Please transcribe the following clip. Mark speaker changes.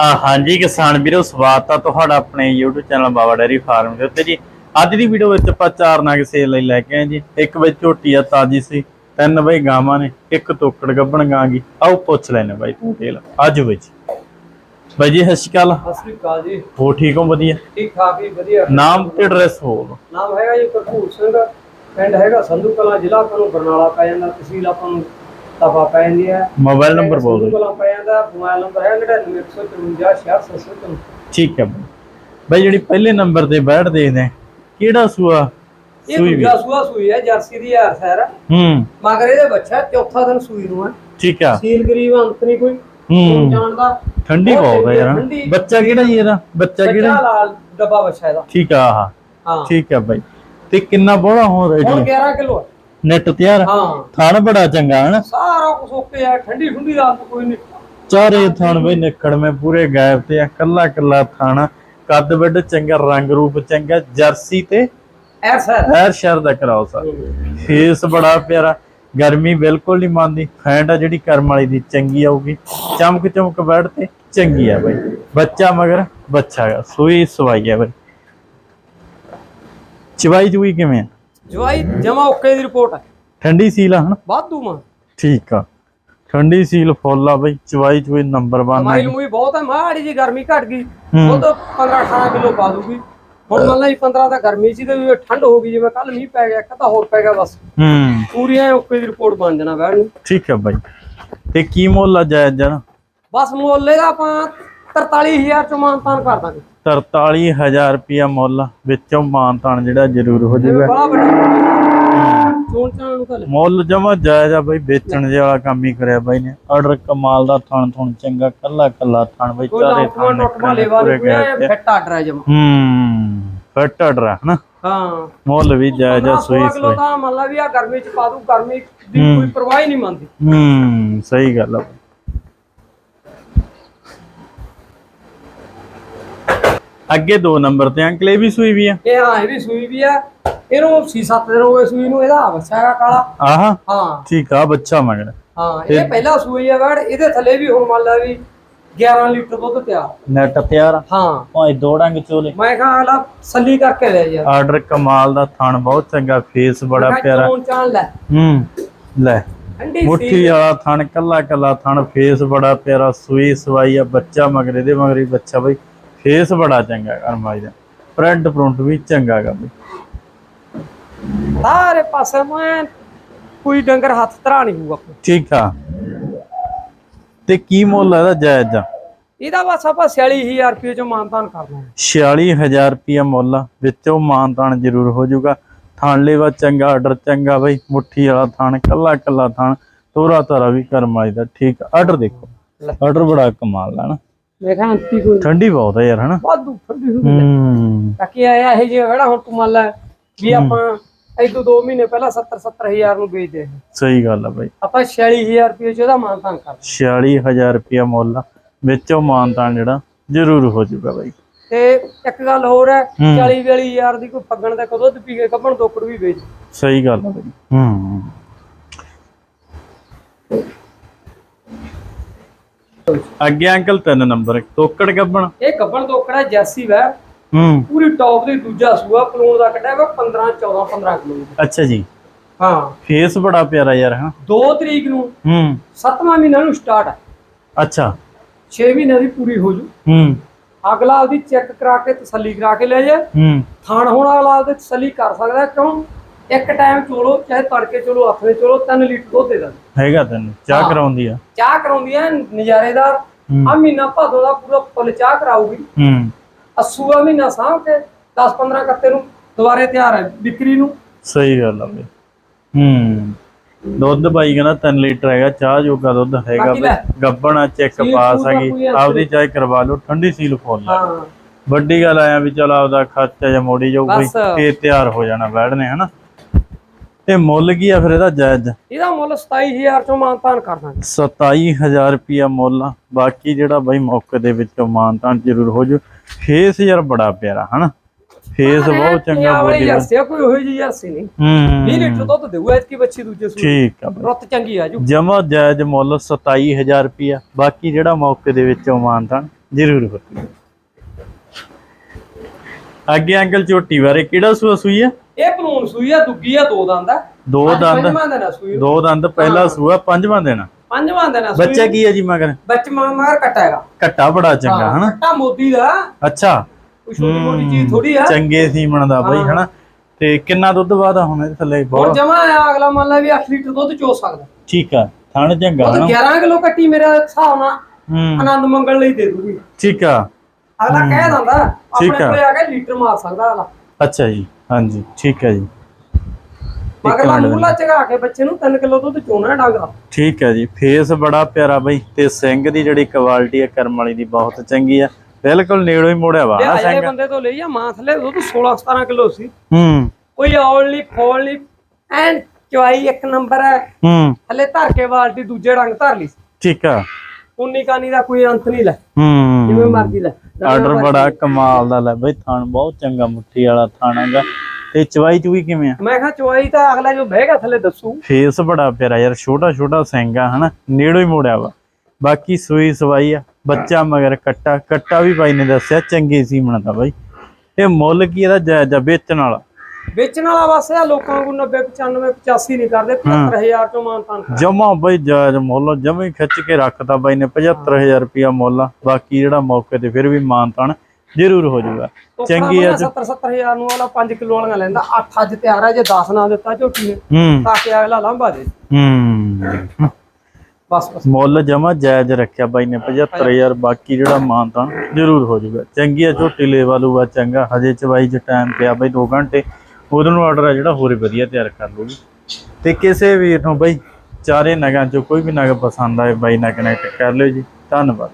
Speaker 1: ਆ ਹਾਂਜੀ ਕਿਸਾਨ ਵੀਰੋ ਸਵਾਗਤ ਆ ਤੁਹਾਡਾ ਆਪਣੇ YouTube channel Baba dairy farm ਦੇ ਉੱਤੇ ਜੀ। ਅੱਜ ਦੀ ਵੀਡੀਓ ਵਿੱਚ ਆਪਾਂ ਚਾਰ ਨਗ ਸੇਲ ਲਈ ਲੈ ਕੇ ਆਏ ਜੀ। ਇੱਕ ਵਿੱਚ ਝੋਟੀ ਆ ਤਾਜੀ ਸੀ ਤਿੰਨ ਬਈ ਗਾਵਾਂ ਨੇ ਇੱਕ ਤੋਕੜ ਗੱਬਣ ਗਾਂ ਗੀ। ਆਓ ਪੁੱਛ ਲੈਨੇ ਬਾਈ ਡਿਟੇਲ ਅੱਜ ਵਿੱਚ ਬਾਈ ਜੀ ਸਤਿ ਸ਼੍ਰੀ ਅਕਾਲ।
Speaker 2: ਸਤਿ ਸ੍ਰੀ ਅਕਾਲ ਜੀ।
Speaker 1: ਹੋ ਠੀਕ ਹੋ? ਵਧੀਆ।
Speaker 2: ਠੀਕ ਠਾਕ ਜੀ ਵਧੀਆ।
Speaker 1: ਨਾਮ ਤੇ ਐਡਰੈਸ ਬੋਲ
Speaker 2: ਨਾਮ ਹੈਗਾ ਜੀ ਕਰਪੂਰ ਸਿੰਘ। ਪਿੰਡ ਹੈਗਾ ਸੰਧੂ ਕਲਾਂ ਜ਼ਿਲ੍ਹਾ ਨੂੰ ਬਰਨਾਲਾ ਪੈ ਜਾਂਦਾ ਤਹਿਸੀਲ ਆਪਾਂ ਨੂੰ ਤਫਾ ਪੈ ਜਾਂਦੀ ਹੈ
Speaker 1: ਮੋਬਾਈਲ ਨੰਬਰ ਬੋਲ ਦਿਓ
Speaker 2: ਕਲਾਂ ਪੈ ਜਾਂਦਾ ਮੋਬਾਈਲ ਨੰਬਰ ਹੈ 9954
Speaker 1: ਠੀਕ ਹੈ ਬਾਈ। ਜਿਹੜੀ ਪਹਿਲੇ ਨੰਬਰ ਤੇ ਬੈਠ ਦੇਖਦੇ ਆ, ਕਿਹੜਾ ਸੂਆ?
Speaker 2: ਇਹ ਦੂਜਾ ਸੂਆ ਸੂਈ ਹੈ ਜਰਸੀ ਦੀ ਯਾਰ ਸੈਰ
Speaker 1: ਹੂੰ।
Speaker 2: ਮਗਰ ਇਹਦੇ ਬੱਚਾ ਚੌਥਾ ਦਿਨ ਸੂਈ ਨੂੰ ਹੈ।
Speaker 1: ਠੀਕ ਆ।
Speaker 2: ਸੀਲ ਗਰੀਬ ਅੰਤ ਨਹੀਂ ਕੋਈ।
Speaker 1: ਹੂੰ।
Speaker 2: ਜਾਣਦਾ
Speaker 1: ਠੰਡੀ ਬਹੁਤ ਹੈ ਯਾਰ। ਬੱਚਾ ਕਿਹੜਾ ਜੀ ਇਹਦਾ? ਬੱਚਾ
Speaker 2: ਬੱਚਾ
Speaker 1: ਕਿਹੜਾ?
Speaker 2: ਲਾਲ ਡੱਬਾ ਬੱਚਾ ਇਹਦਾ।
Speaker 1: ਠੀਕ ਆ
Speaker 2: ਹਾਂ।
Speaker 1: ਠੀਕ ਆ ਬਾਈ। ਤੇ ਕਿੰਨਾ ਬੋਲਾ ਹੋ
Speaker 2: ਹੁਣ
Speaker 1: ਰਿਹਾ
Speaker 2: 11 ਕਿਲੋ
Speaker 1: ਨੈਟ ਤਿਆਰ।
Speaker 2: ਹਾਂ।
Speaker 1: ਥਣ ਬੜਾ ਚੰਗਾ ਹਨ?
Speaker 2: ਸਾਰਾ ਕੁਝ ਓਕੇ ਹੈ ਠੰਡੀ ਠੰਡੀ ਰਾਤ ਕੋਈ ਨਹੀਂ।
Speaker 1: ਚਾਰੇ ਥਣ ਬਈ ਨਿਕੜ ਮੈਂ ਪੂਰੇ ਗਾਇਬ ਤੇ ਆ ਕੱਲਾ ਕੱਲਾ ਥਣ ਕੱਦ ਵੱਡ ਚੰਗਾ ਰੰਗ ਰੂਪ ਚੰਗਾ ਜਰਸੀ ਤੇ
Speaker 2: ਐ ਸਰ
Speaker 1: ਐਰ ਸ਼ਹਿਰ ਦਾ ਕਰਾਓ ਸਾ। ਫੇਸ ਬੜਾ ਪਿਆਰਾ ਗਰਮੀ ਬਿਲਕੁਲ ਨਹੀਂ ਮੰਨਦੀ। ਫੈਂਟ ਆ ਜਿਹੜੀ ਕਰਮ ਵਾਲੀ ਦੀ ਚੰਗੀ ਆਊਗੀ। ਚਮਕ ਚਮਕ ਬੈਠ ਤੇ ਚੰਗੀ ਆ ਬਈ। ਬੱਚਾ ਮਗਰ ਬੱਚਾ ਸੂਈ ਸਵਾਈ ਆ ਬਈ। ਚਵਾਈ ਚੂਈ ਕਿਵੇਂ ਆ?
Speaker 2: ਜਵਾਈ ਜਮਾ ਓਕੇ ਦੀ ਰਿਪੋਰਟ ਹੈ
Speaker 1: ਠੰਡੀ ਸੀਲ ਆ ਹਨ?
Speaker 2: ਵਾਧੂ ਮਾਂ
Speaker 1: ਠੀਕ ਆ। ਠੰਡੀ ਸੀਲ ਫੁੱਲ ਆ ਬਈ ਚਵਾਈ ਚੂਈ ਨੰਬਰ 1
Speaker 2: ਮਾਈਲ ਮੂਈ ਬਹੁਤ ਹੈ ਮਾੜੀ ਜੀ ਗਰਮੀ ਘਟ ਗਈ। ਉਹ ਤਾਂ 15 18 ਕਿਲੋ ਪਾ ਦੂਗੀ। ਹੁਣ ਮੰਨ ਲਈ 15 ਤਾਂ ਗਰਮੀ ਸੀ ਤੇ ਵੀ ਠੰਡ ਹੋ ਗਈ ਜਿਵੇਂ ਕੱਲ ਮੀਂਹ ਪੈ ਗਿਆ ਇੱਕ ਤਾਂ ਹੋਰ ਪੈ ਗਿਆ ਬਸ।
Speaker 1: ਹੂੰ।
Speaker 2: ਪੂਰੀਆਂ ਓਕੇ ਦੀ ਰਿਪੋਰਟ ਬਣ ਜਾਣਾ ਬੈਣ ਨੂੰ।
Speaker 1: ਠੀਕ ਆ ਬਾਈ। ਤੇ ਕੀ ਮੁੱਲ ਆ ਜਾਇਜ਼ ਜਨ
Speaker 2: ਬਸ ਮੁੱਲ ਇਹਦਾ ਆਪਾਂ 43000 ਚ ਮਾਨਤਾਨ ਕਰ ਦਾਂਗੇ।
Speaker 1: 43000 ਰੁਪਿਆ ਮੁੱਲ ਵਿੱਚੋਂ ਮਾਨਤਾਨ ਜਿਹੜਾ ਜ਼ਰੂਰ ਹੋ ਜਾਊਗਾ। ਮੁੱਲ ਜਮਾ ਜਾਇਜ਼ ਆ ਬਾਈ ਵੇਚਣ ਦੇ ਵਾਲਾ ਕੰਮ ਹੀ ਕਰਿਆ ਬਾਈ ਨੇ। ਆਰਡਰ ਕਮਾਲ ਦਾ ਥਣ ਥਣ ਚੰਗਾ ਕੱਲਾ ਕੱਲਾ ਥਣ ਬਾਈ ਚਾਰੇ ਥਣ
Speaker 2: ਲੈਵਾ
Speaker 1: ਪੂਰੇ ਗਏ
Speaker 2: ਫਿੱਟ ਆਰਡਰ ਹੈ ਜਮਾ।
Speaker 1: ਹੂੰ ਫਿੱਟ ਆਰਡਰ ਹਨਾ?
Speaker 2: ਹਾਂ।
Speaker 1: ਮੁੱਲ ਵੀ ਜਾਇਜ਼ ਆ
Speaker 2: 16
Speaker 1: ਸੂਈ ਸੂਈ
Speaker 2: ਤਾਂ ਮੰਨ ਲਾ ਵੀ ਆ ਗਰਮੀ ਚ ਪਾ ਦੂ ਗਰਮੀ ਦੀ
Speaker 1: ਹੂੰ।
Speaker 2: ਕੋਈ ਪਰਵਾਹ ਹੀ ਨਹੀਂ ਮੰਨਦੀ।
Speaker 1: ਹੂੰ ਸਹੀ ਗੱਲ ਆ। ਅੱਗੇ ਦੋ ਨੰਬਰ ਤੇ ਅੰਕਲ ਇਹ ਵੀ ਸੂਈ ਵੀ ਆ?
Speaker 2: ਇਹ ਹਾਂ ਇਹ ਵੀ ਸੂਈ ਵੀ ਆ। ਇਹਨੂੰ 6-7 ਦਿਨ ਹੋ ਗਏ ਸੂਈ ਨੂੰ ਇਹਦਾ ਬੱਚਾ ਹੈਗਾ ਕਾਲਾ।
Speaker 1: ਆਹਾ?
Speaker 2: ਹਾਂ।
Speaker 1: ਠੀਕ ਆ ਬੱਚਾ ਮਗਰ।
Speaker 2: ਹਾਂ ਇਹ ਪਹਿਲਾ ਸੂਈ ਆ ਵੜ ਇਹਦੇ ਥੱਲੇ ਵੀ ਹੁਣ ਮੰਨ ਲਾ ਵੀ 11 ਲੀਟਰ ਦੁੱਧ ਤਿਆਰ
Speaker 1: ਨੈਟ ਤਿਆਰ
Speaker 2: ਹਾਂ।
Speaker 1: ਭਾਈ ਦੋ ਡੰਗ ਚੋਲੇ।
Speaker 2: ਮੈਂ ਕਿਹਾ ਅਗਲਾ ਸੱਲੀ ਕਰਕੇ ਲੈ ਯਾਰ
Speaker 1: ਆਰਡਰ ਕਮਾਲ ਦਾ ਥਣ ਬਹੁਤ ਚੰਗਾ ਫੇਸ ਬੜਾ ਪਿਆਰਾ। ਹੂੰ ਲੈ। ਮੁੱਠੀ ਵਾਲਾ ਥਣ ਕੱਲਾ ਕੱਲਾ ਥਣ ਫੇਸ ਬੜਾ ਪਿਆਰਾ ਸੂਈ ਸਵਾਈ ਆ ਬੱਚਾ ਮਗਰ ਇਹਦੇ ਮਗਰ ਬੱਚਾ ਬਈ। ਫੇਸ ਬੜਾ ਚੰਗਾ ਕਰਮਾਈ ਦਾ। ਪ੍ਰਿੰਟ ਪ੍ਰਿੰਟ ਵੀ ਚੰਗਾ ਗਾ ਬਈ।
Speaker 2: ਸਾਰੇ ਪਾਸੇ ਮੈਂ ਕੋਈ ਡੰਗਰ ਹੱਥ ਧਰਾ ਨਹੀਂ ਹੋਊਗਾ ਆਪਣਾ।
Speaker 1: ਠੀਕ ਆ ਤੇ ਕੀ ਮੁੱਲ ਹੈ ਇਹਦਾ ਜਾਇਜ਼ ਆ?
Speaker 2: ਇਹਦਾ ਬਸ ਆਪਾਂ 46000 ਰੁਪਏ ਚ ਮਾਨਤਾਨ ਕਰਨਾ
Speaker 1: 46000 ਰੁਪਿਆ ਮੁੱਲ ਆ, ਵਿੱਚੋਂ ਮਾਨਤਾਨ ਜ਼ਰੂਰ ਹੋ ਜਾਊਗਾ। ਥਣ ਲੈਵਾ ਚੰਗਾ ਆਰਡਰ ਚੰਗਾ ਬਈ। ਮੁੱਠੀ ਵਾਲਾ ਥਣ ਕੱਲਾ ਕੱਲਾ ਥਣ ਤੋਰਾ ਤਾਰਾ ਵੀ ਕਰਮਾਈ ਦਾ। ਠੀਕ ਆਰਡਰ ਦੇਖੋ।
Speaker 2: ਲੈ।
Speaker 1: ਆਰਡਰ ਬੜਾ ਕਮਾਲ ਦਾ ਨਾ।
Speaker 2: ਵੇਖਾਂ ਅੰਤੀ ਕੋਈ।
Speaker 1: ਠੰਡੀ ਬਹੁਤ ਹੈ ਯਾਰ ਹਨਾ?
Speaker 2: ਵਾਧੂ ਠੰਡੀ ਹੁੰਦੀ
Speaker 1: ਹੂੰ।
Speaker 2: ਬਾਕੀ ਆਇਆ ਇਹ ਜਿਹਾ ਕਿਹੜਾ ਹੁਣ ਤੂੰ ਮੰਨ ਲੈ ਵੀ ਆਪਾਂ ਇੱਕ ਦੋ 2 ਮਹੀਨੇ ਪਹਿਲਾਂ 70 70000 ਨੂੰ ਵੇਚਦੇ ਸੀ।
Speaker 1: ਸਹੀ ਗੱਲ ਆ ਬਾਈ।
Speaker 2: ਆਪਾਂ 46000 ਰੁਪਏ ਚ ਉਹਦਾ ਮਾਨਤਾਨ ਕਰਦੇ
Speaker 1: 46000 ਰੁਪਿਆ ਮੁੱਲ ਵਿੱਚੋਂ ਮਾਨਤਾਨ ਜਿਹੜਾ ਜ਼ਰੂਰ ਹੋ ਜਾਊਗਾ ਬਾਈ।
Speaker 2: ਤੇ ਇੱਕ ਗੱਲ ਹੋਰ ਹੈ
Speaker 1: ਹੂੰ।
Speaker 2: 40 42000 ਦੀ ਕੋਈ ਫੱਗਣ ਦਾ ਕਦੋਂ ਦੁੱਧ ਪੀ ਕੇ ਕੱਪਣ ਦੋਕੜ ਵੀ ਵੇਚ।
Speaker 1: ਸਹੀ ਗੱਲ ਆ ਬਾਈ। ਹੂੰ। ਅੱਗੇ ਅੰਕਲ ਤਿੰਨ ਨੰਬਰ ਤੋਕੜ ਗੱਬਣ।
Speaker 2: ਇਹ ਕੱਪਣ ਦੋਕੜਾ ਜੈਸੀ ਵੈ।
Speaker 1: ਹੂੰ।
Speaker 2: ਪੂਰੀ ਟੌਪ ਦੀ ਦੂਜਾ ਸੂਆ ਪਲੂਣ ਦਾ ਕੱਢਿਆ ਵਾ 15 14 15 ਕਿਲੋ
Speaker 1: ਅੱਛਾ ਜੀ।
Speaker 2: ਹਾਂ।
Speaker 1: ਫੇਸ ਬੜਾ ਪਿਆਰਾ ਯਾਰ ਹਾਂ
Speaker 2: 2 ਤਰੀਕ ਨੂੰ
Speaker 1: ਹੂੰ।
Speaker 2: 7ਵਾਂ ਮਹੀਨਾ ਨੂੰ ਸਟਾਰਟ ਹੈ।
Speaker 1: ਅੱਛਾ।
Speaker 2: 6 ਮਹੀਨੇ ਦੀ ਪੂਰੀ ਹੋ ਜੂ।
Speaker 1: ਹੂੰ।
Speaker 2: ਅਗਲਾ ਉਹਦੀ ਚੈੱਕ ਕਰਾ ਕੇ ਤਸੱਲੀ ਕਰਾ ਕੇ ਲੈ ਜਾ।
Speaker 1: ਹੂੰ।
Speaker 2: ਥਾਣ ਹੋਣ ਵਾਲਾ ਉਹਦੇ ਤਸੱਲੀ ਕਰ ਸਕਦਾ ਕਿਉਂ? ਇੱਕ ਟਾਈਮ ਚੋਲੋ ਚਾਹੇ ਤੜਕੇ ਚੋਲੋ ਵਿੱਚ ਚੋਲੋ 3 ਲੀਟਰ ਦੁੱਧ ਦੇ ਦਿੰਦਾ
Speaker 1: ਹੈਗਾ ਤੈਨੂੰ ਚਾਹ। ਕਰਾਉਂਦੀ ਆ।
Speaker 2: ਚਾਹ ਕਰਾਉਂਦੀ ਹੈ ਨਜ਼ਾਰੇਦਾਰ। ਆ ਮਹੀਨਾ ਭਾਦੋਂ ਦਾ ਪੂਰਾ ਫੁੱਲ ਚਾਹ ਕਰਾਊਗੀ।
Speaker 1: ਹੂੰ।
Speaker 2: ਅਸੂਆ ਮਹੀਨਾ ਸਾਂਭ ਕੇ 10 15 ਕੱਤੇ ਨੂੰ ਦੁਬਾਰੇ ਤਿਆਰ ਹੈ ਵਿਕਰੀ ਨੂੰ।
Speaker 1: ਸਹੀ ਗੱਲ ਆ ਬਈ। ਹੂੰ। ਦੁੱਧ ਬਾਈ ਕਹਿੰਦਾ 3 ਲੀਟਰ ਹੈਗਾ ਚਾਹ ਜੋਗਾ ਦੁੱਧ ਹੈਗਾ ਬਈ।
Speaker 2: ਲੈ।
Speaker 1: ਗੱਬਣਾ ਚੈੱਕ ਪਾਸ ਹੈਗੀ ਆਪਦੀ ਚਾਹ ਕਰਵਾ ਲਓ ਠੰਡੀ ਸੀਲ ਫੁੱਲ ਆ।
Speaker 2: ਹਾਂ।
Speaker 1: ਵੱਡੀ ਗੱਲ ਆਇਆ ਵੀ ਚਲ ਆਪਦਾ ਖਰਚਾ ਜਾਂ ਮੋੜੀ ਜਾਊ ਬਈ। ਫੇਰ ਤਿਆਰ ਹੋ ਜਾਣਾ ਬੈਠਨੇ ਹਨਾ? ਤੇ ਮੁੱਲ ਕੀ ਆ ਫਿਰ ਇਹਦਾ ਜਾਇਜ਼?
Speaker 2: ਇਹਦਾ ਮੁੱਲ 27000 ਚੋਂ ਮਾਨਤਾਨ ਕਰ ਦਾਂਗੇ।
Speaker 1: 27000 ਰੁਪਿਆ ਮੁੱਲ ਆ। ਬਾਕੀ ਜਿਹੜਾ ਬਾਈ ਮੌਕੇ ਦੇ ਵਿੱਚੋਂ ਮਾਨਤਾਨ ਜ਼ਰੂਰ ਹੋ ਜੂ। ਫੇਸ ਯਾਰ ਬੜਾ ਪਿਆਰਾ ਹਨਾ? ਫੇਸ ਬਹੁਤ ਚੰਗਾ ਦਾ
Speaker 2: ਜਰਸੀ ਆ, ਕੋਈ ਉਹੋ ਜਿਹੀ ਜਰਸੀ ਨਹੀਂ।
Speaker 1: ਹੂੰ।
Speaker 2: 20 ਲੀਟਰ ਦੁੱਧ ਇਤਕੀ ਬੱਚੀ ਦੂਜੇ ਸੂਏ
Speaker 1: ਠੀਕ ਆ
Speaker 2: ਰੁੱਤ ਚੰਗੀ ਆ ਜੂ।
Speaker 1: ਜਮਾ ਜਾਇਜ਼ ਮੁੱਲ 27000 ਰੁਪਿਆ ਬਾਕੀ ਜਿਹੜਾ ਮੌਕੇ ਦੇ ਵਿੱਚੋਂ ਮਾਨਤਾਨ ਜ਼ਰੂਰ ਬਾਈ ਅੱਗੇ ਅੰਕਲ ਝੋਟੀ ਬਾਰੇ ਕਿਹੜਾ ਸੂਆ ਸੂਈ ਆ?
Speaker 2: ਇਹ ਭਲੂਣ ਸੂਈ ਆ ਦੁੱਗੀ ਆ ਦੋ ਦੰਦ ਆ।
Speaker 1: ਦੋ
Speaker 2: ਅੱਜ
Speaker 1: ਦੰਦ।
Speaker 2: ਪੰਜਵਾਂ ਦਿਨ ਆ ਸੂਈ। ਨੂੰ।
Speaker 1: ਦੋ ਦੰਦ ਪਹਿਲਾ ਸੂਆ ਪੰਜਵਾਂ ਦੇਣਾ
Speaker 2: ਪੰਜਵਾਂ ਦਿਨ ਆ ਸੂਈ।
Speaker 1: ਬੱਚਾ ਕੀ ਹੈ ਜੀ ਮਗਰ?
Speaker 2: ਬੱਚ ਮਗਰ ਕੱਟਾ ਹੈਗਾ।
Speaker 1: ਘੱਟਾ ਬੜਾ ਚੰਗਾ ਹਨਾ?
Speaker 2: ਕੱਟਾ ਮੋਦੀ ਦਾ।
Speaker 1: ਅੱਛਾ।
Speaker 2: ਕੋਈ ਛੋਟੀ ਮੋਟੀ ਚੀਜ਼ ਥੋੜੀ ਆ।
Speaker 1: ਚੰਗੇ ਸੀਮਣ ਦਾ ਬਾਈ
Speaker 2: ਹਾਂ।
Speaker 1: ਹਨਾ? ਤੇ ਕਿੰਨਾ ਦੁੱਧ ਵਾਦਾ ਹੁਣ ਇਹਦੇ ਥੱਲੇ
Speaker 2: ਹੁਣ
Speaker 1: ਬਹੁਤ
Speaker 2: ਜਮਾ ਆ ਅਗਲਾ ਮੰਨ ਲਾ ਵੀ 8 ਲੀਟਰ ਦੁੱਧ ਚੋ ਸਕਦਾ।
Speaker 1: ਠੀਕ ਆ ਥਣ ਚੰਗਾ
Speaker 2: ਉਹ
Speaker 1: ਹਨਾ?
Speaker 2: 11 ਕਿਲੋ ਕੱਟੀ ਮੇਰੇ ਹਿਸਾਬ ਨਾਲ।
Speaker 1: ਹੂੰ।
Speaker 2: ਆਨੰਦ ਮੰਗਣ ਲਈ ਦੇ ਦੂਗੀ।
Speaker 1: ਠੀਕ ਆ।
Speaker 2: ਅਗਲਾ ਕਹਿ ਦਿੰਦਾ ਆਪਣੇ
Speaker 1: ਠੀਕ ਆ।
Speaker 2: ਕੋਲੇ ਆ ਕੇ ਲੀਟਰ ਮਾਰ ਸਕਦਾ ਅਗਲਾ।
Speaker 1: ਅੱਛਾ ਜੀ। ਹਾਂਜੀ ਠੀਕ ਹੈ ਜੀ।
Speaker 2: ਮਗਰ
Speaker 1: ਮਿੰਟ ਦੇ
Speaker 2: ਮੂਲਾ ਚਗਾ ਕੇ ਬੱਚੇ ਨੂੰ 3 ਕਿਲੋ ਦੁੱਧ ਚੋਣਾ ਡਾਂਗਾ।
Speaker 1: ਠੀਕ ਹੈ ਜੀ ਫੇਸ ਬੜਾ ਪਿਆਰਾ ਬਈ ਤੇ ਸਿੰਘ ਦੀ ਜਿਹੜੀ ਕੁਆਲਿਟੀ ਹੈ ਕਰਮ ਵਾਲੀ ਦੀ ਬਹੁਤ ਚੰਗੀ ਆ ਬਿਲਕੁਲ ਨੇੜੋਂ ਹੀ ਮੋੜਿਆ ਵਾ
Speaker 2: ਇਹ
Speaker 1: ਨਾ
Speaker 2: ਅਜੇ
Speaker 1: ਸਿੰਘ।
Speaker 2: ਬੰਦੇ ਤੋਂ ਲਈ ਆ ਮਾਂ ਥੱਲੇ ਦੁੱਧ 16 17 ਕਿਲੋ ਸੀ।
Speaker 1: ਹੂੰ।
Speaker 2: ਕੋਈ ਔਲ ਫੋਲ ਚਵਾਈ ਇੱਕ ਨੰਬਰ ਹੈ।
Speaker 1: ਹੂੰ।
Speaker 2: ਥੱਲੇ ਧਰ ਕੇ ਬਾਲਟੀ ਦੂਜੇ ਰੰਗ ਧਰ ਲਈ
Speaker 1: ਠੀਕ ਆ।
Speaker 2: ਉਨੀ ਕਾਨੀ ਦਾ ਕੋਈ ਅੰਤ ਨਹੀਂ ਲੈ।
Speaker 1: ਹੂੰ।
Speaker 2: ਜਿਵੇਂ ਮਰਜ਼ੀ ਲੈ।
Speaker 1: ਆਰਡਰ ਬੜਾ ਕਮਾਲ ਦਾ ਲੈ ਬਈ ਥਣ ਬਹੁਤ ਚੰਗਾ ਮੁੱਠੀ ਵਾਲਾ ਥਣ ਹੈਗਾ। ਤੇ ਚਵਾਈ ਚੂਈ ਕਿਵੇਂ ਆ?
Speaker 2: ਮੈਂ ਕਿਹਾ ਚਵਾਈ ਤਾਂ ਅਗਲਾ ਜੋ ਬਹਿ ਗਿਆ ਥੱਲੇ ਦੱਸੂ।
Speaker 1: ਫੇਸ ਬੜਾ ਪਿਆਰਾ ਯਾਰ ਛੋਟਾ ਛੋਟਾ ਆ ਹਨਾ? ਨੇੜੋਂ ਹੀ ਮੋੜਿਆ ਵਾ। ਬਾਕੀ ਸੂਈ ਸਵਾਈ ਆ ਬੱਚਾ ਮਗਰ ਕੱਟਾ ਕੱਟਾ ਵੀ ਬਾਈ ਨੇ ਦੱਸਿਆ ਚੰਗੀ ਸੀ ਬਣਦਾ ਬਾਈ। ਇਹ ਮੁੱਲ ਕੀ ਇਹਦਾ ਜਾਇਜ਼ ਵੇਚਣ ਵਾਲਾ?
Speaker 2: ਵੇਚਣ ਵਾਲਾ ਵਾਸਤੇ ਆ ਲੋਕਾਂ ਨੂੰ 90 95 85 ਨਹੀਂ ਕਰਦੇ 75000 ਚੋਂ ਮਾਨਤਾਨ
Speaker 1: ਜਮਾ ਬਈ ਜਾਇਜ਼ ਮੁੱਲ ਜਮਾ ਖਿੱਚ ਕੇ ਰੱਖਤਾ ਬਾਈ ਨੇ 75000 ਰੁਪਿਆ ਮੁੱਲ ਬਾਕੀ ਜਿਹੜਾ ਮੌਕੇ ਤੇ ਫਿਰ ਵੀ ਮਾਨਤਾਨ ਜ਼ਰੂਰ ਹੋ ਜਾਊਗਾ। ਚੰਗੀ ਆ
Speaker 2: 70 70000 ਨੂੰ ਵਾਲਾ 5 ਕਿਲੋ ਵਾਲੀਆਂ ਲੈਂਦਾ। 8 ਅੱਜ ਤਿਆਰ ਹੈ ਜੇ 10 ਨਾ ਦਿੱਤਾ ਝੋਟੀ ਨੇ ਤਾਂ ਕਿ ਅਗਲਾ ਲਾਂਭਾ ਦੇ।
Speaker 1: ਹੂੰ।
Speaker 2: ਬਸ ਬਸ।
Speaker 1: ਮੁੱਲ ਜਮਾ ਜਾਇਜ਼ ਰੱਖਿਆ ਬਾਈ ਨੇ 75000 ਬਾਕੀ ਜਿਹੜਾ ਮਾਨਤਾਨ ਜ਼ਰੂਰ ਹੋ ਜਾਊਗਾ। ਚੰਗੀ ਆ ਝੋਟੀ ਲੇਵਾ ਲੂਗਾ ਚੰਗਾ। ਹਜੇ ਚਵਾਈ ਚ ਟਾਈਮ ਪਿਆ ਬਾਈ 2 ਘੰਟੇ। ਉਦੋਂ ਨੂੰ ਆਰਡਰ ਆ ਜਿਹੜਾ ਹੋਰ ਵਧੀਆ ਤਿਆਰ ਕਰ ਲੂਗੀ ਤੇ ਕਿਸੇ ਵੀਰ ਨੂੰ ਬਈ ਚਾਰੇ ਨਗਾਂ ਚੋਂ ਕੋਈ ਵੀ ਨਗ ਪਸੰਦ ਆਏ ਬਾਈ ਨਾਲ ਕਨੈਕਟ ਕਰ ਲਿਓ ਜੀ। ਧੰਨਵਾਦ।